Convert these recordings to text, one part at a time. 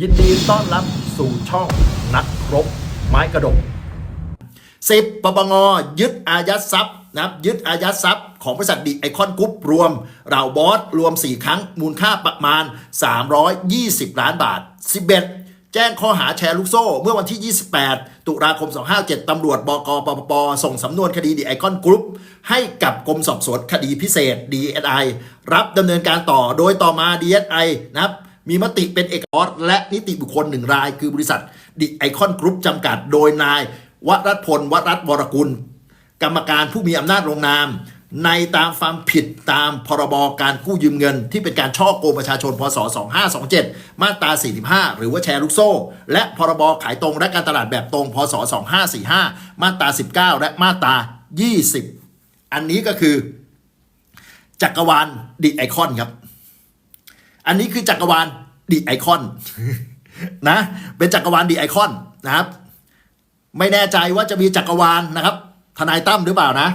ยินดีต้อนรับสู่ช่องนักรบไม้กระดกสิบปปงยึดอายัดทรัพย์นะครับยึดอายัดทรัพย์ของบริษัทดิไอคอนกรุ๊ปรวมเราบอสรวม 4 ครั้งมูลค่าประมาณ 320 ล้านบาท 11 แจ้งข้อหาแชร์ลูกโซ่ เมื่อวันที่ 28 ตุลาคม 257 ตำรวจบกปปป ส่งสำนวนคดีดิไอคอนกรุ๊ปให้กับกรมสอบสวนคดีพิเศษ DSI รับดำเนินการต่อโดยต่อมา DSI นะครับ มีมติเป็นเอกอสและนิติบุคคลหนึ่งราย คือบริษัทดิไอคอนกรุ๊ปจำกัด โดยนายวรัตพลวรัตน์วรกุล กรรมการผู้มีอำนาจลงนาม ในตามความผิดตามพรบการกู้ยืมเงิน ที่เป็นการช่อโกงประชาชนพศ 2527 มาตรา 45 หรือว่าแชร์ลูกโซ่ และพรบขายตรงและการตลาดแบบตรงพศ 2545 มาตรา 19 และมาตรา 20 อันนี้ก็คือ จักรวาลดิไอคอนครับ อันนี้คือจักรวาลดิไอคอนนะเป็นจักรวาลดิไอคอนนะครับ ไม่แน่ใจว่าจะมีจักรวาลนะครับ ทนายตั้มหรือเปล่านะ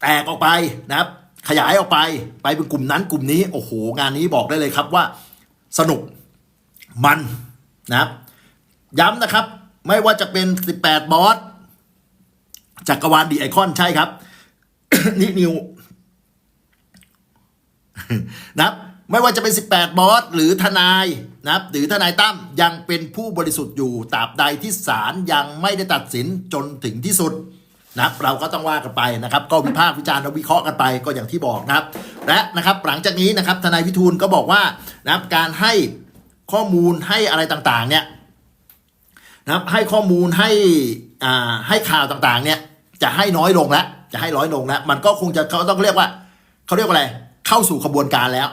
แตกออกไปนะครับ ขยายออกไปไปเป็นกลุ่มนั้นกลุ่มนี้โอ้โหงานนี้บอกได้เลยครับว่า สนุกมันนะครับ ย้ำนะครับ ไม่ว่าจะเป็น 18 บอสจักรวาลดีไอคอนใช่ครับ นี่นิวนะครับไม่ว่าจะเป็น 18 บอส หรือทนายนะครับหรือทนายตั้มยังเป็นผู้บริสุทธิ์อยู่ตราบใดที่ศาลยังไม่ได้ตัดสินจนถึงที่สุดนะเราก็ต้องว่ากันไปนะครับ ก็วิพากษ์วิจารณ์และวิเคราะห์กันไปก็อย่างที่บอกนะครับ และนะครับหลังจากนี้นะครับทนายวิทูลก็บอกว่านะครับการให้ข้อมูลให้อะไรต่างๆเนี่ยนะครับให้ข้อมูลให้อ่าให้ข่าวต่างๆเนี่ยจะให้น้อยลงแล้ว จะให้น้อยลงแล้วมันก็คงจะเขาต้องเรียกว่าเขาเรียกว่าอะไร เข้าสู่ขบวนการแล้ว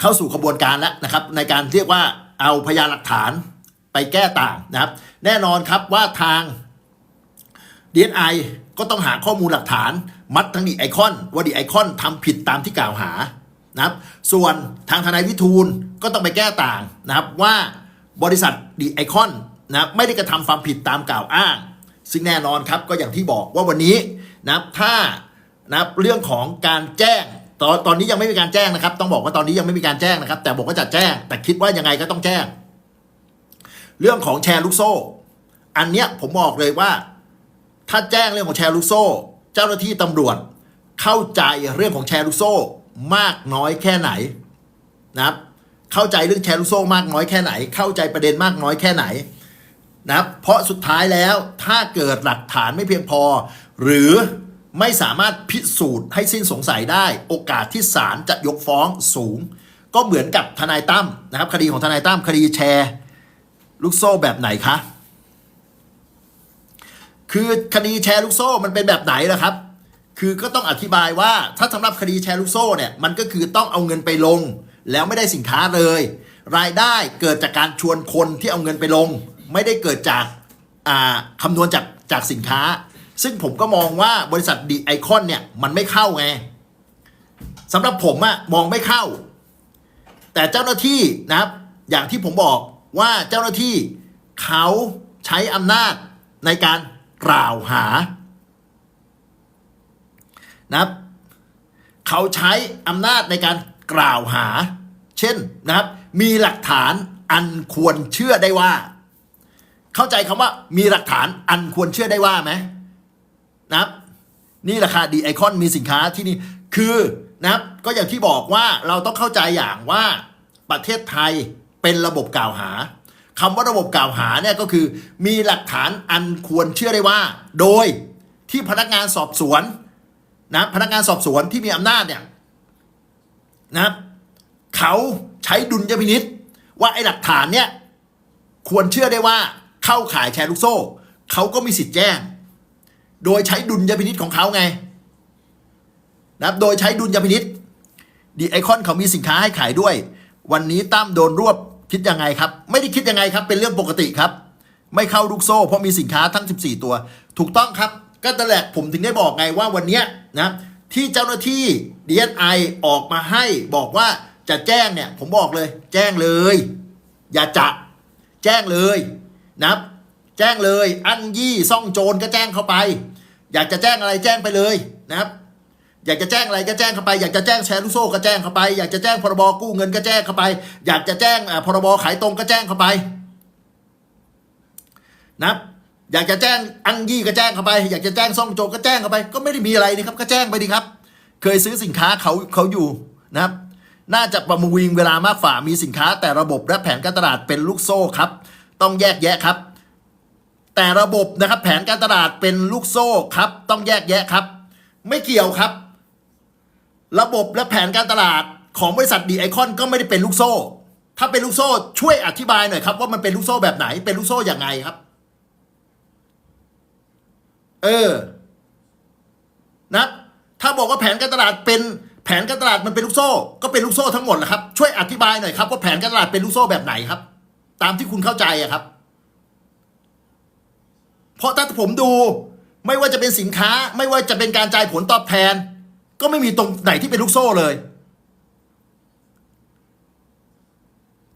เข้าสู่ขบวนการแล้วนะครับ ในการเรียกว่าเอาพยานหลักฐานไปแก้ต่างนะครับ แน่นอนครับว่าทาง DNI ก็ต้องหาข้อมูลหลักฐาน มัดทั้งดีไอคอนว่าดีไอคอนทำผิดตามที่กล่าวหานะครับ ส่วนทางทนายวิทูลก็ต้องไปแก้ต่างนะครับว่าบริษัทดีไอคอนนะไม่ได้กระทำความผิดตามกล่าวอ้าง ซึ่งแน่นอนครับก็อย่างที่บอกว่าวันนี้นะถ้านะเรื่องของการแจ้งตอนตอนนี้ยังไม่มีการแจ้งนะครับ ต้องบอกว่าตอนนี้ยังไม่มีการแจ้งนะครับ แต่บอกว่าจะแจ้ง แต่คิดว่ายังไงก็ต้องแจ้ง เรื่องของแชร์ลูกโซ่ อันเนี้ยผมบอกเลยว่า ถ้าแจ้งเรื่องของแชร์ลูกโซ่ เจ้าหน้าที่ตำรวจเข้าใจเรื่องของแชร์ลูกโซ่ มากน้อยแค่ไหนนะครับ เข้าใจเรื่องแชร์ลูกโซ่มากน้อยแค่ไหน เข้าใจประเด็นมากน้อยแค่ไหน นะครับเพราะสุดท้ายแล้วถ้าเกิดหลักฐานไม่เพียงพอ หรือไม่สามารถพิสูจน์ให้สิ้นสงสัยได้ โอกาสที่ศาลจะยกฟ้องสูง ก็เหมือนกับทนายตั้มนะครับคดีของทนายตั้มคดีแชร์ ลูกโซ่แบบไหนคะคือคดีแชร์ลูกโซ่มันเป็นแบบไหนล่ะครับ คือก็ต้องอธิบายว่าถ้าสำหรับคดีแชร์ลูกโซ่เนี่ยมันก็คือต้องเอาเงินไปลง แล้วไม่ได้สินค้าเลย รายได้เกิดจากการชวนคนที่เอาเงินไปลง ไม่ได้เกิดจากาคำนวณจากจากสินค้า ซึ่งผมก็มองว่าบริษัทดีไอคอนเนี่ยมันไม่เข้าไงสำหรับผมอะมองไม่เข้า แต่เจ้าหน้าที่นะครับ อย่างที่ผมบอกว่าเจ้าหน้าที่เขาใช้อำนาจในการกล่าวหานะครับเขาใช้อำนาจในการกล่าวหา เช่นนะครับ มีหลักฐานอันควรเชื่อได้ว่า เข้าใจคำว่ามีหลักฐานอันควรเชื่อได้ว่าไหมนะครับนี่ราคาดีไอคอนมีสินค้าที่นี่คือนะครับก็อย่างที่บอกว่าเราต้องเข้าใจอย่างว่าประเทศไทยเป็นระบบกล่าวหาคำว่าระบบกล่าวหาเนี่ยก็คือ มีหลักฐานอันควรเชื่อได้ว่า โดยที่พนักงานสอบสวนนะพนักงานสอบสวนที่มีอำนาจเนี่ยนะครับเขาใช้ดุลยพินิษว่าไอ้หลักฐานเนี่ยควรเชื่อได้ว่า เข้าขายแชร์ลูกโซ่ เขาก็มีสิทธิ์แจ้ง โดยใช้ดุลยพินิษของเขาไงนะครับโดยใช้ดุลยพินิษดีไอคอนเขามีสินค้าให้ขายด้วย วันนี้ตั้มโดนรวบคิดยังไงครับ ไม่ได้คิดยังไงครับ เป็นเรื่องปกติครับ ไม่เข้าลูกโซ่ เพราะมีสินค้าทั้ง 14 ตัว ถูกต้องครับ ก็นั่นแหละผมถึงได้บอกไงว่าวันนี้นะที่เจ้าหน้าที่ DSI ออกมาให้บอกว่าจะแจ้งเนี่ย ผมบอกเลย แจ้งเลย อย่าจะแจ้งเลย นะครับ แจ้งเลย อันยี่ซ่องโจรก็แจ้งเข้าไป อยากจะแจ้งอะไรแจ้งไปเลยนะครับ อยากจะแจ้งอะไรก็แจ้งเข้าไป อยากจะแจ้งแชร์ลูกโซ่ก็แจ้งเข้าไป อยากจะแจ้งพรบกู้เงินก็แจ้งเข้าไป อยากจะแจ้งอ่าพรบขายตรงก็แจ้งเข้าไป นะอยากจะแจ้งอังยี่ก็แจ้งเข้าไป อยากจะแจ้งซ่องโจรก็แจ้งเข้าไป ก็ไม่ได้มีอะไรนี่ครับ ก็แจ้งไปดีครับ เคยซื้อสินค้าเขาเขาอยู่นะครับ น่าจะประมูลเวลามากฝ่ามีสินค้าแต่ระบบและแผนการตลาดเป็นลูกโซ่ครับ ต้องแยกแยะครับ แต่ระบบนะครับแผนการตลาดเป็นลูกโซ่ครับ ต้องแยกแยะครับ ไม่เกี่ยวครับ ระบบและแผนการตลาดของบริษัทดีไอคอนก็ไม่ได้เป็นลูกโซ่ ถ้าเป็นลูกโซ่ช่วยอธิบายหน่อยครับ ว่ามันเป็นลูกโซ่แบบไหน เป็นลูกโซ่อย่างไงครับ เออ นะ ถ้าบอกว่าแผนการตลาดเป็นแผนการตลาดมันเป็นลูกโซ่ ก็เป็นลูกโซ่ทั้งหมดแหละครับ ช่วยอธิบายหน่อยครับว่าแผนการตลาดเป็นลูกโซ่แบบไหนครับ ตามที่คุณเข้าใจอะครับ เพราะถ้าผมดูไม่ว่าจะเป็นสินค้า ไม่ว่าจะเป็นการจ่ายผลตอบแทน ก็ไม่มีตรงไหนที่เป็นลูกโซ่เลย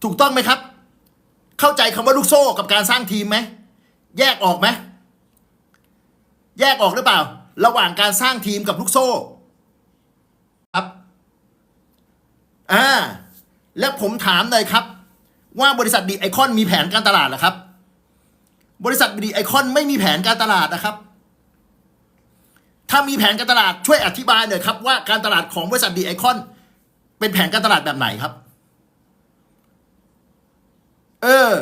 ถูกต้องไหมครับ เข้าใจคำว่าลูกโซ่กับการสร้างทีมไหมแยกออกไหมแยกออกหรือเปล่า ระหว่างการสร้างทีมกับลูกโซ่ ครับ อ่า แล้วผมถามหน่อยครับ ว่าบริษัทดีไอคอนมีแผนการตลาดเหรอครับ บริษัทดีไอคอนไม่มีแผนการตลาดนะครับ ถ้ามีแผนการตลาดช่วยอธิบายหน่อยครับว่าการตลาดของบริษัทดีไอคอนเป็นแผนการตลาดแบบไหนครับ เออ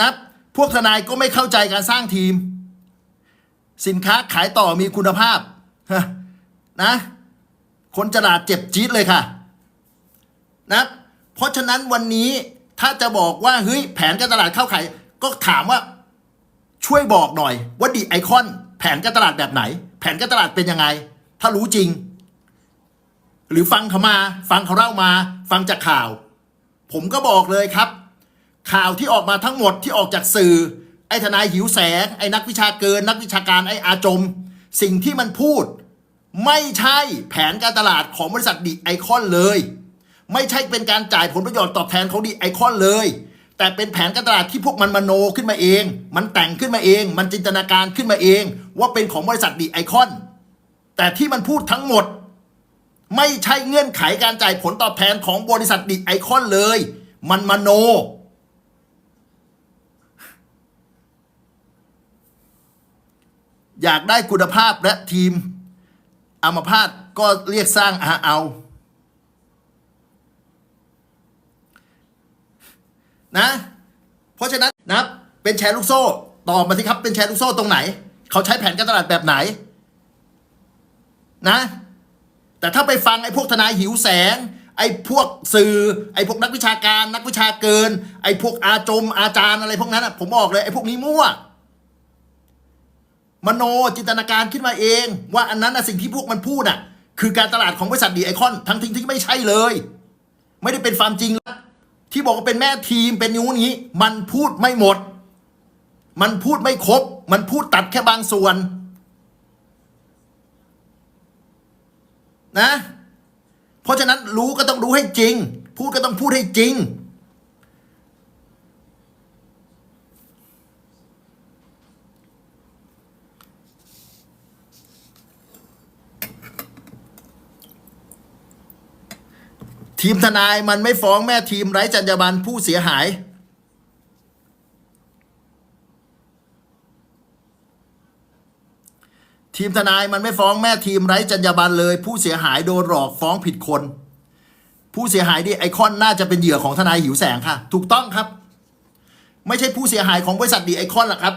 นะพวกทนายก็ไม่เข้าใจการสร้างทีม สินค้าขายต่อมีคุณภาพนะ คนจลาดเจ็บจี๊ดเลยค่ะ นะเพราะฉะนั้นวันนี้ถ้าจะบอกว่าเฮ้ยแผนการตลาดเข้าขายก็ถามว่าช่วยบอกหน่อยว่าดีไอคอนแผนการตลาดแบบไหน แผนการตลาดเป็นยังไง ถ้ารู้จริง หรือฟังเขามา ฟังเขาเล่ามา ฟังจากข่าว ผมก็บอกเลยครับ ข่าวที่ออกมาทั้งหมดที่ออกจากสื่อ ไอ้ทนายหิวแสง ไอ้นักวิชาเกิน นักวิชาการไอ้อาจม สิ่งที่มันพูด ไม่ใช่แผนการตลาดของบริษัทดีไอคอนเลย ไม่ใช่เป็นการจ่ายผลประโยชน์ตอบแทนของดีไอคอนเลย แต่เป็นแผนการตลาดที่พวกมันมโนขึ้นมาเอง มันแต่งขึ้นมาเอง มันจินตนาการขึ้นมาเอง ว่าเป็นของบริษัทดีไอคอนแต่ที่มันพูดทั้งหมด ไม่ใช่เงื่อนไขการจ่ายผลตอบแทนของบริษัทดีไอคอนเลย มันมโนอยากได้คุณภาพและทีมอามาพาตก็เรียกสร้างอาเอา นะ เพราะฉะนั้นนะเป็นแชร์ลูกโซ่ตอบมาสิครับเป็นแชร์ลูกโซ่ตรงไหน เขาใช้แผนการตลาดแบบไหน นะ แต่ถ้าไปฟังไอ้พวกทนายหิวแสง ไอ้พวกสื่อ ไอ้พวกนักวิชาการ นักวิชาเกิน ไอ้พวกอาจมอาจารย์อะไรพวกนั้นอะผมบอกเลยไอ้พวกนี้มั่วมโนจินตนาการขึ้นมาเอง ว่าอันนั้นนะสิ่งที่พวกมันพูดน่ะ คือการตลาดของบริษัทดีไอคอนทั้งทิ้งที่ไม่ใช่เลย ไม่ได้เป็นความจริงแล้ว ที่บอกว่าเป็นแม่ทีมเป็นยูนี้ มันพูดไม่หมด มันพูดไม่ครบ มันพูดตัดแค่บางส่วน นะ เพราะฉะนั้นรู้ก็ต้องรู้ให้จริง พูดก็ต้องพูดให้จริง ทีมทนายมันไม่ฟ้องแม่ทีมไร้จรรยาบรรณผู้เสียหาย ทีมทนายมันไม่ฟ้องแม่ทีมไร้จรรยาบรรณเลย ผู้เสียหายโดนหลอกฟ้องผิดคน ผู้เสียหายดิไอคอนน่าจะเป็นเหยื่อของทนายหิวแสงค่ะ ถูกต้องครับ ไม่ใช่ผู้เสียหายของบริษัทดีไอคอนหรอกครับ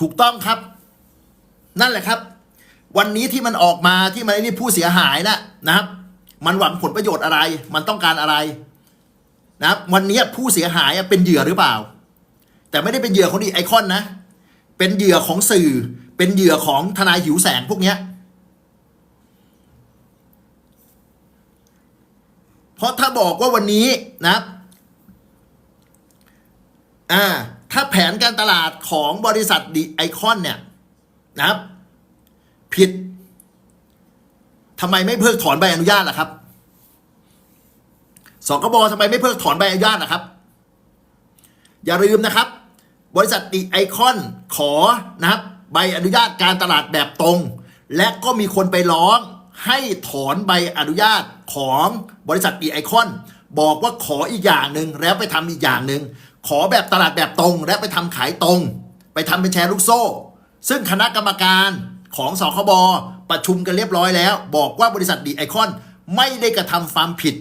ถูกต้องครับ นั่นแหละครับ วันนี้ที่มันออกมาที่มันนี่ผู้เสียหายนะนะครับ มันหวังผลประโยชน์อะไร มันต้องการอะไร นะครับ วันนี้ผู้เสียหายเป็นเหยื่อหรือเปล่า แต่ไม่ได้เป็นเหยื่อของดีไอคอนนะ เป็นเหยื่อของสื่อ เป็นเหยื่อของทนายหิวแสงพวกเนี้ยเพราะถ้าบอกว่าวันนี้นะครับ อ่า ถ้าแผนการตลาดของบริษัทดีไอคอนเนี่ยนะครับ ผิดทำไมไม่เพิกถอนใบอนุญาตล่ะครับสกบทำไมไม่เพิกถอนใบอนุญาตล่ะครับ อย่าลืมนะครับ บริษัทดีไอคอนขอนะครับ ใบอนุญาตการตลาดแบบตรง และก็มีคนไปร้องให้ถอนใบอนุญาตของบริษัทดีไอคอนบอกว่าขออีกอย่างหนึ่งแล้วไปทำอีกอย่างหนึ่ง ขอแบบตลาดแบบตรงและไปทำขายตรง ไปทำเป็นแชร์ลูกโซ่ ซึ่งคณะกรรมการของสคบประชุมกันเรียบร้อยแล้ว บอกว่าบริษัทดีไอคอนไม่ได้กระทำความผิด